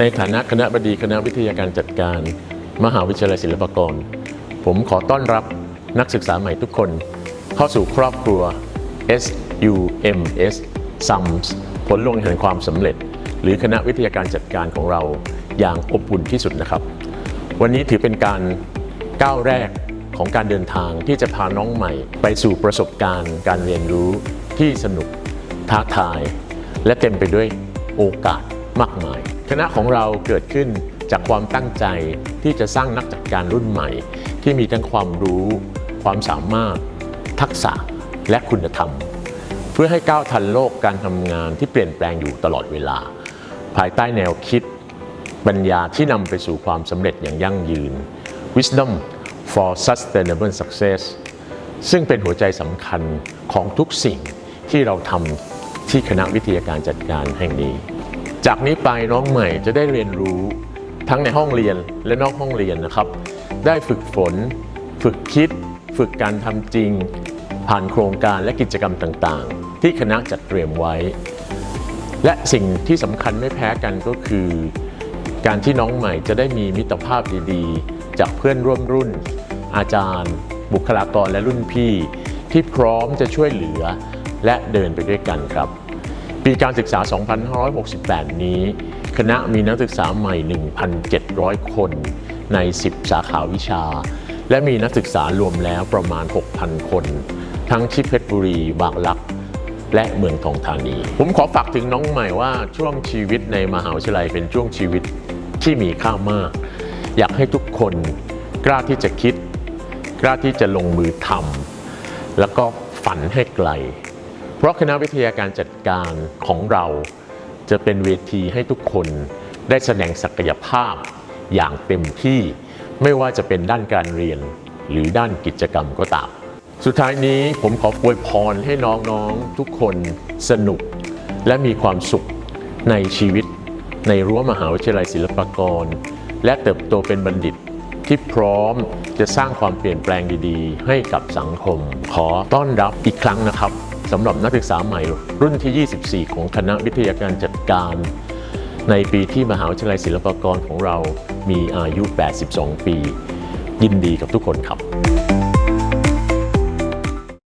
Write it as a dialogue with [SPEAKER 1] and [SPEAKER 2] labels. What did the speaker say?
[SPEAKER 1] ในฐานะคณะบดีคณะวิทยาการจัดการ มหาวิทยาลัยศิลปากร ผมขอต้อนรับนักศึกษาใหม่ทุกคน เข้าสู่ครอบครัว SUMS SUMS ผลลงแห่งความสำเร็จ หรือคณะวิทยาการจัดการของเราอย่างอบอุ่นที่สุดนะครับ วันนี้ถือเป็นการก้าวแรกของการเดินทางที่จะพาน้องใหม่ ไปสู่ประสบการณ์ การเรียนรู้ที่สนุกท้าทาย และเต็มไปด้วยโอกาสมากมาย คณะของเราเกิดขึ้นจากความตั้งใจที่จะสร้างนักจัดการรุ่นใหม่ ที่มีทั้งความรู้ ความสามารถ ทักษะและคุณธรรม เพื่อให้ก้าวทันโลกการทำงานที่เปลี่ยนแปลงอยู่ตลอดเวลา ภายใต้แนวคิดปัญญาที่นำไปสู่ความสำเร็จอย่างยั่งยืน Wisdom for Sustainable Success ซึ่งเป็นหัวใจสำคัญของทุกสิ่งที่เราทำที่คณะวิทยาการจัดการแห่งนี้ จากนี้ไปน้องใหม่จะได้เรียนรู้ทั้งในห้องเรียนและนอกห้องเรียนนะครับ ได้ฝึกฝน ฝึกคิด ฝึกการทำจริง ผ่านโครงการและกิจกรรมต่างๆ ที่คณะจัดเตรียมไว้ และสิ่งที่สำคัญไม่แพ้กันก็คือ การที่น้องใหม่จะได้มีมิตรภาพดีๆ จากเพื่อนร่วมรุ่น อาจารย์ บุคลากรและรุ่นพี่ ที่พร้อมจะช่วยเหลือและเดินไปด้วยกันครับ ปีการศึกษา 2568 นี้ คณะมีนักศึกษาใหม่ 1,700 คนใน 10 สาขาวิชา และมีนักศึกษารวมแล้วประมาณ 6,000 คน ทั้งที่เพชรบุรี บางลักและเมืองทองธานี ผมขอฝากถึงน้องใหม่ว่าช่วงชีวิตในมหาวิทยาลัยเป็นช่วงชีวิตที่มีค่ามาก อยากให้ทุกคนกล้าที่จะคิด กล้าที่จะลงมือทำแล้วก็ฝันให้ไกล เพราะคณะวิทยาการจัดการของเราจะเป็นเวทีให้ทุกคนได้แสดงศักยภาพอย่างเต็มที่ ไม่ว่าจะเป็นด้านการเรียนหรือด้านกิจกรรมก็ตาม สุดท้ายนี้ผมขออวยพรให้น้องๆทุกคนสนุกและมีความสุขในชีวิต ในรั้วมหาวิทยาลัยศิลปากร และเติบโตเป็นบัณฑิตที่พร้อมจะสร้างความเปลี่ยนแปลงดีๆ ให้กับสังคม ขอต้อนรับอีกครั้งนะครับ สำหรับนักศึกษาใหม่รุ่นที่ 24 ของคณะวิทยาการจัดการ ในปีที่มหาวิทยาลัยศิลปากรของเรามีอายุ 82 ปี ยินดีกับทุกคนครับ